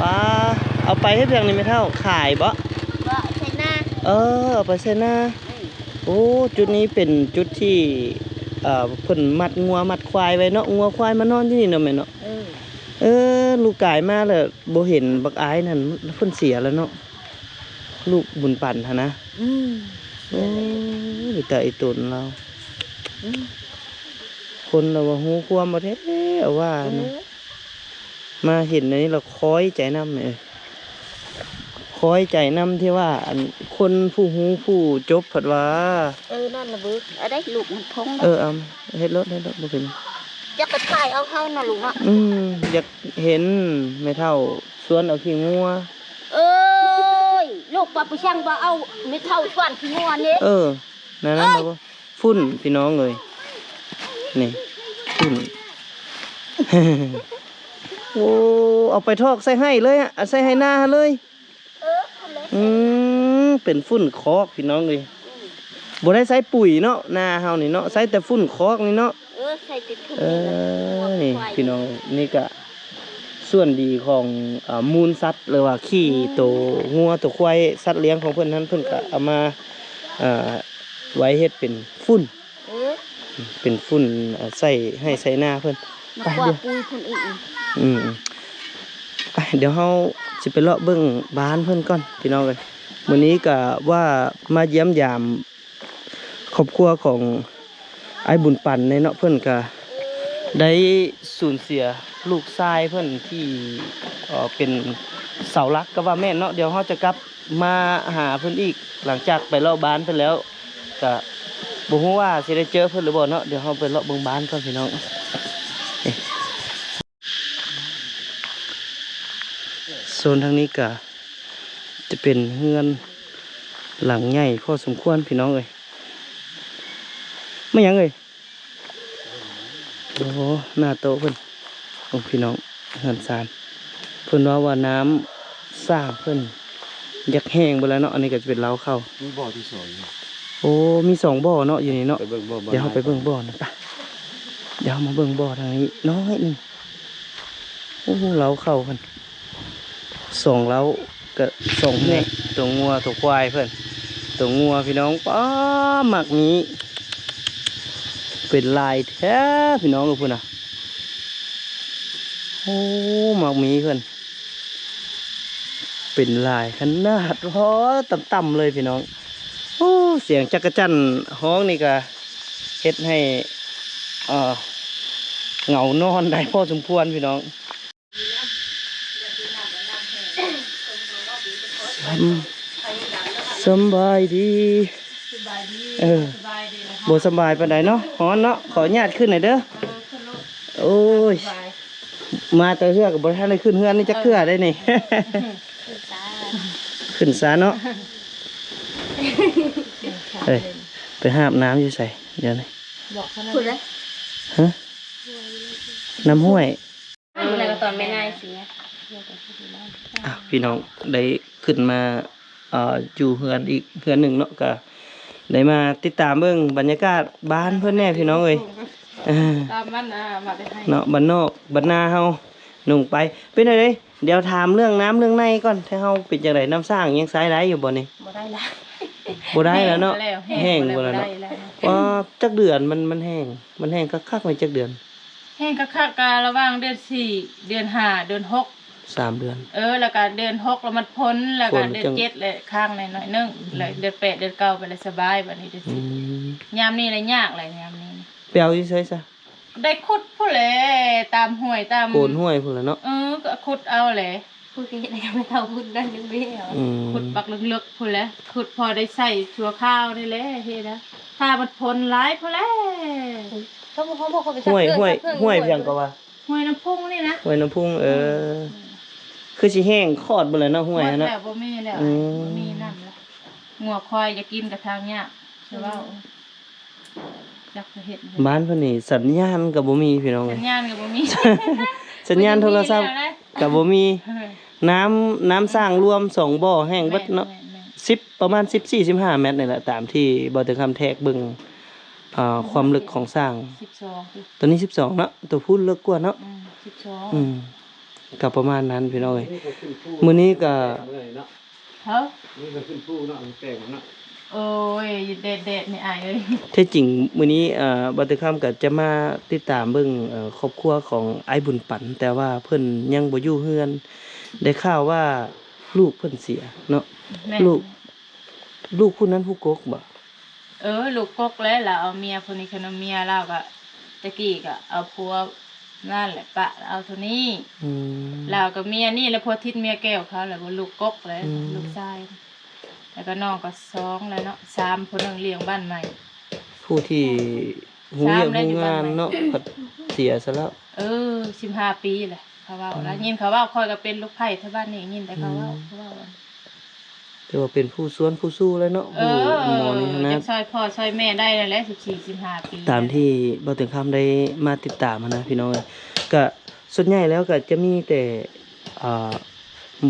ป้าเอาไปให้เพียงนี้ไม่เท่าขายบ่บ่ใช่หน้าเออเอาไปใส่หน้าอืมโอ้จุดนี้เป็นจุดที่เอ่อเพิ่นมัดงัวมัดควายไว้เนาะงัวควายมานอนที่นี่เนาะแม่เนาะเออเออลูกกายมาแล้วบ่เห็นบักอายนั่นเพิ่นเสียแล้วเนาะลูกบุญปั่นหั่นนะอืมโอ้ยแต่ไอ้ตนเราอืมคนเราว่าฮู้ความบ่แท้ว่าเอนะอ มาเห็นอันนี้เราคอยใจนำเลยคอยใจนำที่ว่าอันคนผู้ฮู้ผู้จบเพิ่นว่าเออนั่นน่ะเบึกเอาได้ลูกมันพงเออเอาเฮ็ดรถเฮ็ดรถบ่เป็นจะกระถ่ายเอาเฮาน่ะลูกเนาะอืมอยากเห็นไม่เท่าสวนเอาขี้งัวเอ้ยลูกปลาไปช่างบ่เอาไม่เท่าสวนขี้งัวนี่เออนั่นนั่นเราก็ฝุ่นพี่น้องเลยนี่ฝุ่น โอ้เอาไปทอกใส่ให้เลยอะเอาใส่ให้หน้าเลยเออเอาเลยอืมเป็นฝุ่นคอกพี่น้องเลยบ่ได้ใส่ปุ๋ยเนาะหน้าเฮานี่เนาะใส่แต่ฝุ่นคอกนี่เนาะเออใส่ติดถุงเอนี่แหละอนี่พี่น้องนี่ก็ส่วนดีของอ่ามูลสัตว์หรือว่าขี้ตัวงัวตัวควายสัตว์เลี้ยงของเพิ่นนั้นเพิ่นก็เอามาอ่าไว้เฮ็ดเป็นฝุ่นเออเป็นฝุ่นอ่าใส่ให้ใส่หน้าเพิ่นมาไปกว่าเดี๋ยวปุยคน อืมไปเดี๋ยวเฮาสิไปเลาะเบิ่งบ้านเพิ่อนก่อนพี่น้องเอ้ยมื้อนี้ก็ว่ามาเยี่ยมยามครอบครัวของไอ้บุญปันในเนาะเพิ่อนก็ได้สูญเสียลูกชายเพิ่อนที่เป็นเสาหลักก็ว่าแม่เนาะเดี๋ยวเฮาจะกลับมาหาเพิ่อนอีกหลังจากไปเลาะบ้านเพิ่นแล้วก็บ่ฮู้ว่าสิได้เจอเพิ่อนหรือบ่เนาะเดี๋ยวเฮาไปเลาะเบิ่งบ้านก่อนพี่น้อง โซนทางนี้ก็จะเป็นเฮือนหลังใหญ่พอสมควรพี่น้องเอ้ยไม่หยังเอ้ยโอ้โหหน้าโตะเพิ่นของพี่น้องเฮือนซานเพิ่นว่าว่าน้ำสร้างเพิ่นอยากแห้งไปแล้วเนาะอันนี้ก็จะเป็นเล้าเข้ามีบ่อที่สองอยู่โอ้มีสองบ่อเนาะอยู่นี่เนาะไปเบิ่งบ่อบ้านเดี๋ยวเราไปเบิ่งบ่อนะปะเดี๋ยวเรามาเบิ่งบ่อทางนี้น้อยหนึงโอ้โหเล้าเข้ากัน สองเล้าก็สองแม่ตัวงัวตัวควายเพื่อนตัวงัวพี่น้องป้าหมักนี้ เป็นลายแท้พี่น้องกับเพื่อนนะโอ้หมักหมีเพื่อนเป็นลายขนาดพอต่ำๆเลยพี่น้องโอ้เสียงจักรจันห้องนี่ก็เฮ็ดให้เอ่อเหงานอนได้พอสมควรพี่น้อง สำสำบายดีเออบ่สำบายปานใดเนาะฮ้อนเนาะขออนุญาตขึ้นหน่อยเด้อโอ้ยมาแต่เฮือกับบ่ทันได้ขึ้นเฮือนนี่จักเทื่อได้นี่ ขึ้นซาเนาะเฮ้ยไปหาบน้ำอยู่ใส่เดี๋ยวนี้พูดเลยฮะน้ำห้วยอะไรก็ตอนไม่นายสิอะ พี่น้องได้ขึ้นมาเอ่ออยู่เฮือนอีกเฮือนหนึ่งเนาะก็ได้มาติดตามเบิ่งบรรยากาศบ้านเพื่อนแน่พี่น้องเอ้ยอ่าตามมันอะมาได้ให้เนาะบ้านนอกบ้านนาเฮาหนุ่งไปเป็นไงเด้เดี๋ยวถามเรื่องน้ำเรื่องในก่อนถ้าเฮาเป็นจังไดน้ำสร้างยังใช้ได้อยู่บ่นี่บ่ได้ละบ่ได้แล้วเนาะแห้งหมบ่ดแล้วได้เนาะแล้วว่าจักเดือนมันมันแห้งมันแห้งคักๆไว้จักเดือน แห้งก็ค่าการระหว่างเดือนสี่เดือนห้าเดือนหก สามเดือน เออ แล้วก็เดือนหกแล้วมันพ้นแล้วก็พ้นเดือจันงเจ็ดเลยข้างในหน่อยนึงเลยเดือนแปดเดือนเก้าไปเลยสบายบัดนี้เดือนอืสิบมยามนี้เลยยากเลยยามนี้ ไปเอาที่ใช้ซะได้ขุดผู้เลยตามห้วยตามโกนห้วยพุ่นละเนาะเออก็ขุดเอาเลยพูดกันยังไงไม่เท่าพูดได้ยังไม่เอาอืมขุดปักลึกๆผู้เลยขุดพอได้ใส่ชัวข้าวนี่แหละเฮ็ดนะถ้ามันพ้นร้ายผู้แล้วเขาบอกเขาบอกเขาไปห้วยห้วยห้วยเพียงก็ว่าห้วยน้ำพุ่งนี่นะห้วยน้ำพุ่งเออ คือสิแห้งคอดบ่เลยเนาะห้วยหมดเนาะ แล้วบ่มีแล้วอืม บ่มีน้ำแล้วงัวควายจะกินกับทางเนี้ยใช่ว่าจักจะเฮ็ดบ้านเพิ่นนี่สัญญาณก็บ่มีพี่น้องเอ้สัยญญาณก็บ่มีสัญญาณโทรศัพท์บ่มีแล้วนะก็บ่มีน้ำน้ำสร้างรวมสองบ่อแห้งเบิดเนาะแม่แม่แม่10ประมาณ14 15เมตรนี่แหละตามที่บ่ถึงคำแทกเบิ่งอ่าความลึกของสร้างสิบสองสิตัวนี้12เนาะตัวพูดลึกกว่าเนาะอืมสิบสองอืม ก็ประมาณนั้นพี่น้องเอ้ยมื้อนี้ก็เฮ้านี่ก็ขึ้นผู้เนาะมันแปลกเนาะโอ้ยเด็ดเด็ดๆนี่อายเอ้ยแท้จริงมื้อนี้เอ่อบัตรคำก็จะมาติดตามเบิ่งเอ่อครอบครัวของไอ้บุญปัน แต่ว่าเพิ่นยังบ่อยู่เฮือน ได้ข่าวว่าลูกเพิ่นเสียเนาะแม่ลูก ลูกผู้นั้นผู้กกบ่เออ ลูกกกแล้วล่ะเอาเมียคนนี้คนเอาเมียเราก็ตะกี้ก็เอาผัว นั่นแหละปะเอาเท่านี้อืม เรากับเมียนี่แล้วผัวทิศเมียแก้วเขาแล้วว่าลูกกกเลยอืม ลูกชายแล้วก็น้องก็สองแล้วเนาะสามคนนึงเลี้ยงบ้านใหม่ ผู้ที่หูเยี่ยมสามได้หูอยู่งานบ้านไหมเนาะเพิ่นเสียซะแล้ว เออสิบห้าปีแหละเขาว่าแล้วยินเขาว่าคอยก็เป็นลูกไผ่ที่บ้านนี่ยินแต่เขาว่าอืมเขาว่าว่า แต่ว่าเป็นผู้สวนผู้สู้แล้วเนาะเอผู้อหมอนี่นะ จะช่วยพ่อช่วยแม่ได้แล้วแหละสิบสี่สิบห้าปีตามที่บ่ถึงคำได้มาติดตามหั้นนะพี่น้องเอ้ยก็ส่วนใหญ่แล้วก็จะมีแต่อ่า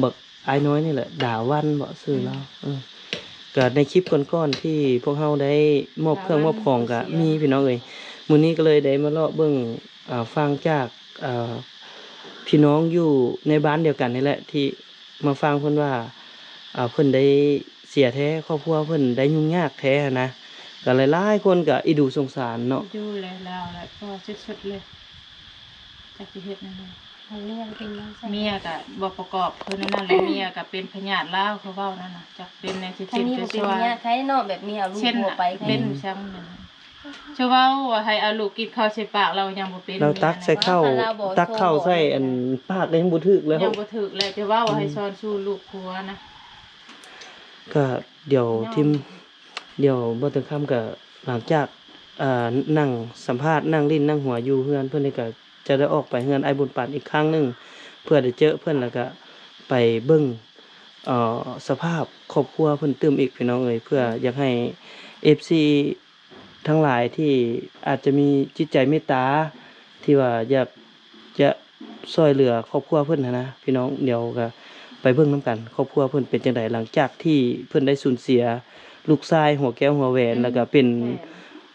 บักอ้ายน้อยนี่แหละด่าวันบ่ซื้อแล้วเออก็ในคลิปก่อนๆที่พวกเฮาได้มอบเครื่องมอบของก็มีพี่น้องเอ้ยมื้อนี้ก็เลยได้มาเลาะเบิ่งอ่าฟังจากอ่าพี่น้องอยู่ในบ้านเดียวกันนี่แหละที่มาฟังเพิ่นว่าอ่า เพิ่นได้เสียแท้ครอบครัวเพิ่นได้ยุ่งยากแท้นะก็หลายๆคนก็อีดูสงสารเนาะดูเลยแล้วแหละพ่อสุดๆเลยจากที่เฮ็ดนั่นเลยทางนี้ยังเป็นยังไงเมียก็บ่ประกอบคนนั้นนั่นแหละเมียก็เป็นพญาติลาวเขาเว้านั่นน่ะจักเป็นในสิทางสินี้จะมันเป็ช่นวยเนี่ยใครเนาะแบบนี้เอาลูกเช่นหัวน่ะไปใครเป็นซ้ำนั่นน่ะช่วยเว้าว่าให้เอาลูกกินข้าวใส่ปากเรายังบ่เป็นเราตักใส่ข้าวตักข้าวใส่อันปากก็ยังบ่ถึกแล้วยังบ่ถึกเลยจะเว้าว่าให้สอนสู้ลูกผัวนะ ก็เดี๋ยวทีมเดี๋ยวบ่ถึงค่ำก็หลังจากอ่านั่งสัมภาษณ์นั่งลิ้นนั่งหัวอยู่เฮือนเพิ่นนี่ก็จะได้ออกไปเฮือนไอ้บุญปานอีกครั้งหนึ่งเพื่อได้เจอเพิ่อนแล้วก็ไปเบิ่งอ่อสภาพครอบครัวเพิ่อนเติมอีกพี่น้องเอ้ยเพื่ออยากให้ FC ทั้งหลายที่อาจจะมีจิตใจเมตตาที่ว่าอยากจะช่วยเหลือครอบครัวเพิ่นนะนะพี่น้องเดี๋ยวก็ ไปเบิ่งนํกันครอบครัวเพิ่นเป็นจังไดหลังจากที่เพิ่นได้สูญเสีย ลูกชายหัวแก้วหัวแหวนแล้วก็เป็น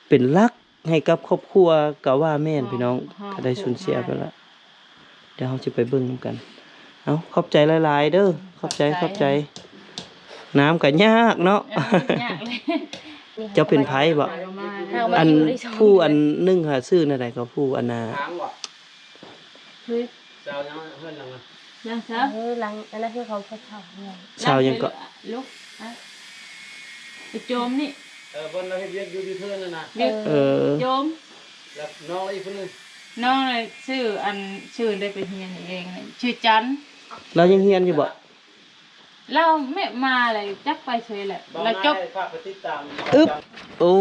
เป็นรักให้กับครอบครัวก็ว่าแม่นพี่น้องก็ได้สูญเสียไปแล้วเดี๋ยวเราจะไปเบิ่งนํกัน เอาขอบใจหลาย ๆ เด้อขอบใจขอบใจ น้ำก็ยากเนาะเออยากเลยเจ้าเป็นไผบ่เอามาเอามาอันอยู่ได้สงผู้อันหนึงหาซื้อนั่นใดก็ผู้อันน่ะ ทางบ่เฮ้ยเจ้ายังเพิ่นยังนะยังซะเออหลังอันนั้นคือเขาเขาเช่าเนี่ยชาวยังก็ลุกอะไปโจมนี่เออเพิ่นเราเฮ็ดเวียกอยู่ที่เทือนนั่นน่ะเรียกเออโจมแล้วน้องอีกคนนึงน้องเลยชื่ออันชื่อได้ไปเฮียนเองน่ะชื่อจันทร์เรายังเฮียนอยู่บ่เราไม่มาเลยจักไปเฉยแหละบ่เราจบให้ฝากไปติดตามอึ๊บโอ้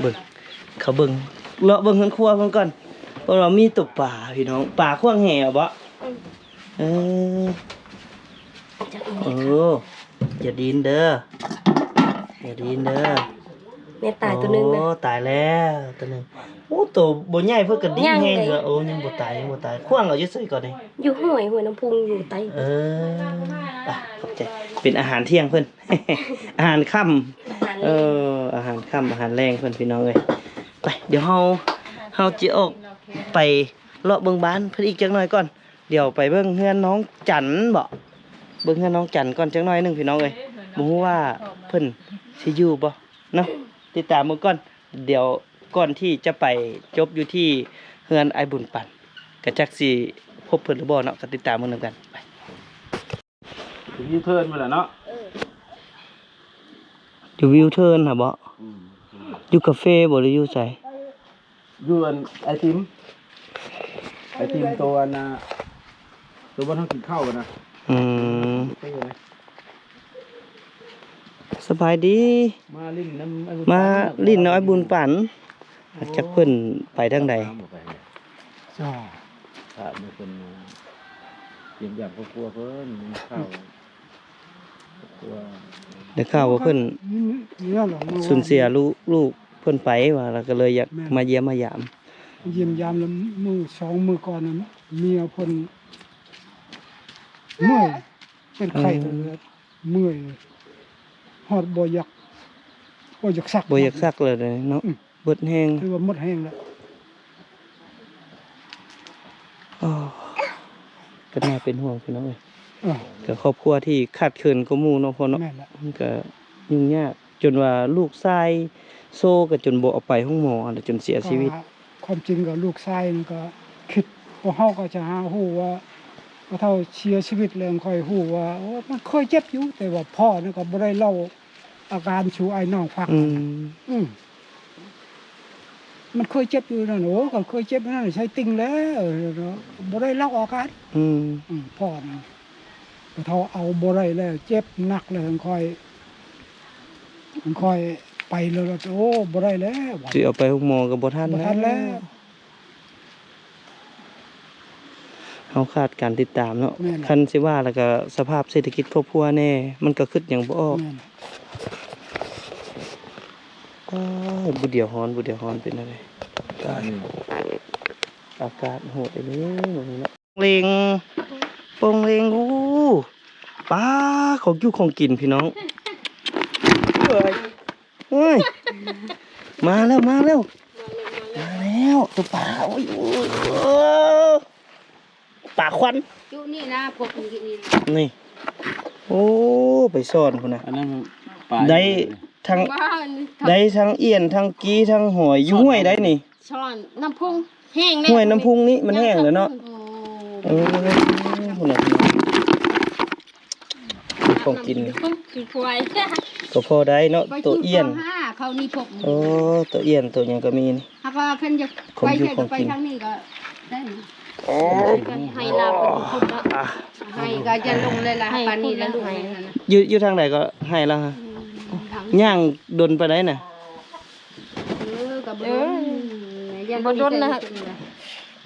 เบิ่งเขาเบิ่งเลาะเบิ่งเฮือนครัวเพิ่นก่อนเพราะเรามีตกป่าพี่น้องป่าขวางแห่บ่ เออจากอีโอ้อย่าดินเด้ออย่าดินเด้อแม่ตายตัวหนึงนะ โอ้ตายแล้วตัวหนึงโอ้ตัวบ่ใหญ่เพิ่นก็ดิ้นยังแฮงเลย เถอะโอ้ยังบ่ตายยังบ่ตายขวางเอาอยู่ไสก่อนนี่อยู่ห้วยห้วยน้ำพุงอยู่ใต้เออไปขอบใจเป็นอาหารเที่ยงเพิ่น อาหารค่ำเอออาหารค่ำอาหารแรงเพิ่นพี่น้องเอ้ยไปเดี๋ยวเฮาเฮาจิออกไปเลาะเบิ่งบ้านเพิ่นอีกจักหน่อยก่อน เดี๋ยวไปเบิ่งเฮือนน้องจันบ่เบิ่งเฮือนน้องจันก่อนจักหน่อยหนึงพี่น้องเอ้ยบ่ฮู้ว่าเพิ่นสิอยู่บ่เนาะติดตามมื้อก่อน เดี๋ยวก่อนที่จะไปจบอยู่ที่เฮือนไอ้บุญปันก็จักสิพบเพิ่นหรือบ่เนาะก็ติดตามมื้อนำกันไปถึงยูเทิร์นมาแล้วเนาะอยู่วิวเทิร์นค่ะบ่อืมอยู่คาเฟ่บ่หรืออยู่ไสอยู่อันไอติมไอติมตัวอันน่ะ ตัวบ่ต้องกินข้าวกันนะอืมไปอยู่ไหนสบายดี มาลิ้นน้ำไอ้บุญมาลิ้นน้อยบุญปันจักเพิ่นไปทางใดน้ำบ่ไปเนี่ยจ้าถ้ามีคนมาเตรียมอย่างครอบครัวเพิ่นมีข้าวครอบครัวได้ข่าวว่าเพิ่นสูญเสียลูกลูกเพิ่นไปว่าแล้วก็เลยอยากมาเยี่ยมมายาม เยี่ยมยามแล้วมือสองมือก่อนนั้นเมียเพิ่น เมื่อยเป็นไข้อืมเลยเมื่อยฮอดบ่อยากบ่อยากซักบ่อยากซักเลยเนาะเบิดแฮงคือว่าหมดแห้งแล้วอ้อก็น่าเป็นห่วงพี่น้องเอ้ยเออกับครอบครัวที่ขาดเคินก็หมู่เนาะพ่อเนาะแม่นละมันก็ยุ่งยากจนว่าลูกชายโซ่ก็จนบ่เอาไปห้องหมอแล้วจนเสียชีวิตก็ความจริงกับลูกชายนี่ก็คิดว่าเฮาก็จะหาฮู้ว่า ว่าเท่าเสียชีวิตแล้วค่อยฮู้ว่าโอ้มันเคยเจ็บอยู่แต่ว่าพ่อนี่ก็บ่ได้เล่าอาการชูไอ้น้องฟังอืมอืมมันเคยเจ็บอยู่นั่นโอ้ก็เคยเจ็บอยู่นั่นใช้ติ่งแล้วเนาะบ่ได้เล่าอาการอืมอืมพ่อนี่ก็เท่าเอาบ่ได้แล้ว เจ็บหนักเลยมันค่อยมันค่อยไปแล้วแล้วโอ้บ่ได้แล้วบัดสิเอาไปห้องหมอก็บ่ทันบ่ทันแล้ว เฮาขาดการติดตามเนาะแม่น คันสิว่าแล้วก็สภาพเศรษฐกิจครอบครัวแน่ มันก็คิดหยังบ่ออกแม่นอ้าวบุเดียวฮ้อนบุเดียวฮ้อนเป็นอะไรอันนี้อากาศโหดเลยนี่หนูเนาะเลงโปงเลงอู้ป้าของอยู่ของกินพี่น้องเฮ้ยเฮ้ยมาแล้วมาแล้วมาแล้วตัวปลาโอ้ยโอ้ยโอ้ย ปลาควันอยู่นี่นะพวกนี้นี่นี่ โอ้ ไปซ่อนคุณนะอันนั้นปลาได้ทั้งบ้านได้ทั้งเอียนทั้งกี้ทั้งหอยอยุ่ห้วยได้นี่ช้อนน้ำพุงแห้งห้วยน้ำพุงนี่มันแห้งแล้วเนาะโอ้เออคุณน่ะพี่น้องของกินคือควายก็พอได้เนาะไปตัวที่เอียนปห้าเขานี่พกโอ้ตัวเอียนตัวหยังก็มีนี่หากว่าเพิ่นจะของไปอยู่เฮ็ดของไปกินทางนี้ก็ได้นะ โอ้ก็ให้ลาเป็นคนละอะให้ก็จะลงเลยล่ะปานนี้แล้วลูกให้นั่นนะอยู่อยู่ทางไหนก็ให้แล้วฮะทางย่างดนไปได้น่ะเออก็บ่โดนยันบ่โดนนะ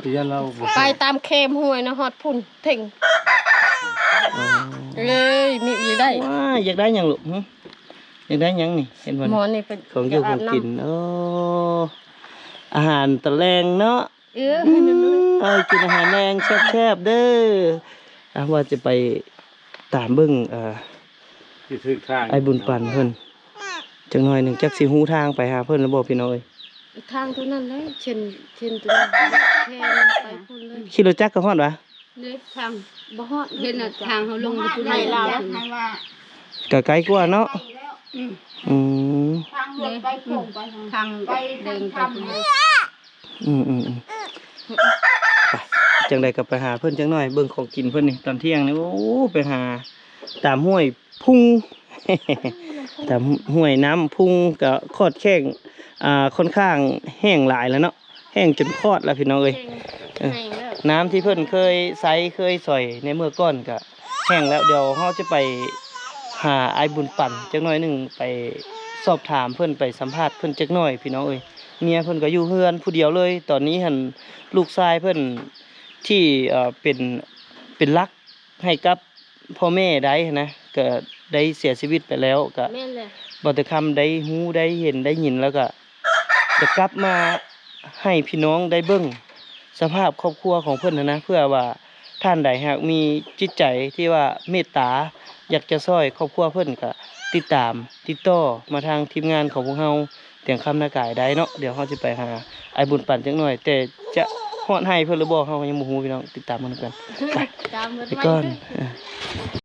ที่ยันเราบ่ไปตามเค็มห้วยนะฮอดพุ่นเท่งเลยมีอยู่ได้ว้าอยากได้หยังลูกหึอยากได้หยังนี่เห็นบ่หมอนี่นี่เป็นของอยู่ของกินโอ้อาหารตะแลงเนาะเอออื มเอากินอาหารแรงแซ่บๆเด้ออะว่าจะไปตามเบิ่งเอ่อที่ถึกทางไอ้บุญปันเพิ่นจังหน่อยหนึ่งจักสิฮู้ทางไปหาเพิ่นแล้วบ่พี่น้อยทางตัวนั้นเลยเช่นเช่นตัวนั้นแค่นั้นไปพุ่นเลยขี่รถจักรก็ฮอดวะเลยทางบ่ฮอดเห็นน่ะทางเขาลงไปพุ่นเลยลาวก็ไกลกว่าเนาะอืมทางรถไปพุ่งไปทางไปเดินไปพุ่นเลยอืมอืมอืมไป จังใดก็ไปหาเพิ่นจังหน่อยเบิ่งของกินเพิ่นนี่ตอนเที่ยงนี่โอ้ไปหาตามห้วยพุ่งตามห้วยน้ำพุ่งก็คอดแข้งอ่าค่อนข้างแห้งหลายแล้วเนาะแห้งจนคอดแล้วพี่น้องเอ้ยเออแห้งแล้วน้ำที่เพิ่นเคยใสเคยสอยในเมื่อก่อนก็แห้งแล้วเดี๋ยวเราจะไปหาไอ้ายบุญปั่นจักหน่อยหนึ่งไปสอบถามเพิ่นไปสัมภาษณ์เพิ่นจักหน่อยพี่น้องเอ้ยเมียเพิ่นก็อยู่เฮือนผู้เดียวเลย ตอนนี้หันลูกชายเพิ่น ที่เอ่อเป็นเป็นรักให้กับพ่อแม่ได้นะก็ได้เสียชีวิตไปแล้วก็แม่นเลยบ่แต่คำได้ฮู้ได้เห็นได้ยินแล้วก็จะกลับมาให้พี่น้องได้เบิ่งสภาพครอบครัวของเพื่อนนะนะเพื่อว่าท่านใดหากมีจิตใจที่ว่าเมตตาอยากจะช่วยครอบครัวเพื่อนก็ติดตามติดต่อมาทางทีมงานของพวกเฮาเตียงคำนากายได้เนาะเดี๋ยวเฮาจะไปหาไอ้บุญปั่นจักหน่อย แต่จะ ฮอดให้เพิ่นหรือบ่เฮาก็ยังบ่ฮู้พี่น้องติดตามมันกันไปตามไปก่อน